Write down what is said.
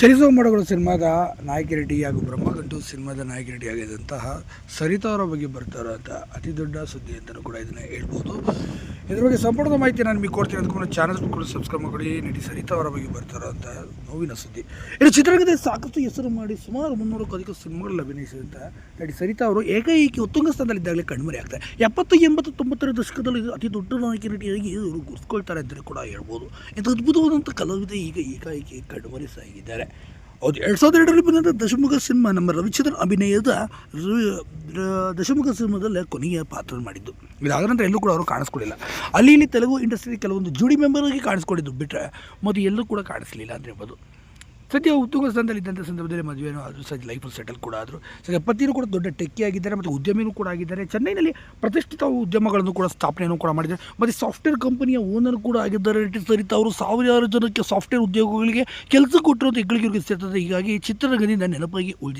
ಚಲಿಸುವ ಮೋಡಗಳು ಸಿನಿಮಾದ ನಾಯಕಿ ಹಾಗೂ ಬ್ರಹ್ಮಗಂಟು ಸಿನಿಮಾದ ನಾಯಕಿ ನಟಿಯಾಗಿದ್ದಂತಹ ಸರಿತಾ ಅವರ ಬಗ್ಗೆ ಅಂತ ಅತಿ ದೊಡ್ಡ ಸುದ್ದಿ ಅಂತಲೂ ಕೂಡ ಇದನ್ನು ಹೇಳ್ಬೋದು. ಇದ್ರ ಬಗ್ಗೆ ಸಂಪೂರ್ಣ ಮಾಹಿತಿ ನಾನು ನಿಮಗೆ ಕೊಡ್ತೀನಿ. ಅದಕ್ಕೆ ಚಾನಲ್ ಕೂಡ ಸಬ್ಸ್ಕ್ರೈಬ್ ಮಾಡಿ ನಟಿ ಸರಿತಾ ಅವರ ಬಗ್ಗೆ ಬರ್ತಾ ಇರೋಂಥ ನೋವಿನ ಸುದ್ದಿ. ಇಲ್ಲಿ ಚಿತ್ರರಂಗದಲ್ಲಿ ಸಾಕಷ್ಟು ಹೆಸರು ಮಾಡಿ ಸುಮಾರು ಮುನ್ನೂರಕ್ಕೂ ಅಧಿಕ ಸಿನಿಮಾಗಳಲ್ಲಿ ಅಭಿನಯಿಸಿದಂಥ ನಟಿ ಸರಿತಾ ಅವರು ಏಕೈಕಿ ಉತ್ತುಂಗ ಸ್ಥಾನದಲ್ಲಿದ್ದಾಗಲೇ ಕಣ್ಮರೆ ಆಗ್ತಾರೆ. ಎಪ್ಪತ್ತು, ಎಂಬತ್ತು, ತೊಂಬತ್ತರ ದಶಕದಲ್ಲಿ ಅತಿ ದೊಡ್ಡ ನಾಯಕಿ ನಟಿಯಾಗಿ ಇವರು ಗುರ್ಸ್ಕೊಳ್ತಾರೆ ಅಂತಲೇ ಕೂಡ ಹೇಳ್ಬೋದು. ಇದು ಅದ್ಭುತವಾದಂಥ ಕಲಾವಿದೆ ಈಗ ಏಕಾಏಕಿ ಕಣ್ಮರೆ ಸಾಗಿದ್ದಾರೆ. ಹೌದು, ಎರಡು ಸಾವಿರದ ಎರಡರಲ್ಲಿ ಬಂದಂಥ ದಶಮುಖ ಸಿನಿಮಾ ನಮ್ಮ ರವಿಚಂದ್ರನ್ ಅಭಿನಯದ ದಶಮುಖ ಸಿನಿಮಾದಲ್ಲಿ ಕೊನೆಯ ಪಾತ್ರ ಮಾಡಿದ್ದು. ಇದಾದ ನಂತರ ಎಲ್ಲೂ ಕೂಡ ಅವರು ಕಾಣಿಸ್ಕೊಳ್ಳಿಲ್ಲ ಅಲ್ಲಿ ಇಲ್ಲಿ ತೆಲುಗು ಇಂಡಸ್ಟ್ರಿ ಕೆಲವೊಂದು ಜೋಡಿ ಮೆಂಬರ್ ಆಗಿ ಕಾಣಿಸ್ಕೊಂಡಿದ್ದು ಬಿಟ್ಟರೆ ಮತ್ತು ಎಲ್ಲೂ ಕೂಡ ಕಾಣಿಸ್ಲಿಲ್ಲ ಅಂತ ಹೇಳ್ಬೋದು. ಸದ್ಯ ಉದ್ಯೋಗ ಸ್ಥಾನದಲ್ಲಿ ಇದ್ದಂಥ ಸಂದರ್ಭದಲ್ಲಿ ಮದುವೆನೂ ಆದರೂ ಸದ್ಯ ಲೈಫಲ್ಲಿ ಸೆಟಲ್ ಕೂಡ ಆದರು. ಸದ್ಯ ಪತಿನೂ ಕೂಡ ದೊಡ್ಡ ಟೆಕ್ಕಿ ಆಗಿದ್ದಾರೆ ಮತ್ತು ಉದ್ಯಮಿನೂ ಕೂಡ ಆಗಿದ್ದಾರೆ. ಚೆನ್ನೈನಲ್ಲಿ ಪ್ರತಿಷ್ಠಿತ ಉದ್ಯಮಗಳನ್ನು ಕೂಡ ಸ್ಥಾಪನೆಯನ್ನು ಕೂಡ ಮಾಡಿದ್ದಾರೆ. ಮತ್ತು ಸಾಫ್ಟ್ವೇರ್ ಕಂಪನಿಯ ಓನರ್ ಕೂಡ ಆಗಿದ್ದಾರೆ. ಸರಿತಾ ಅವರು ಸಾವಿರಾರು ಜನಕ್ಕೆ ಸಾಫ್ಟ್ವೇರ್ ಉದ್ಯೋಗಗಳಿಗೆ ಕೆಲಸ ಕೊಟ್ಟಿರೋದು ಹೆಗ್ಗಳಿಗೆ ಸೇರ್ತದೆ. ಹೀಗಾಗಿ ಚಿತ್ರರಂಗದಿಂದ ನೆನಪಾಗಿ ಉಳಿದಿದೆ.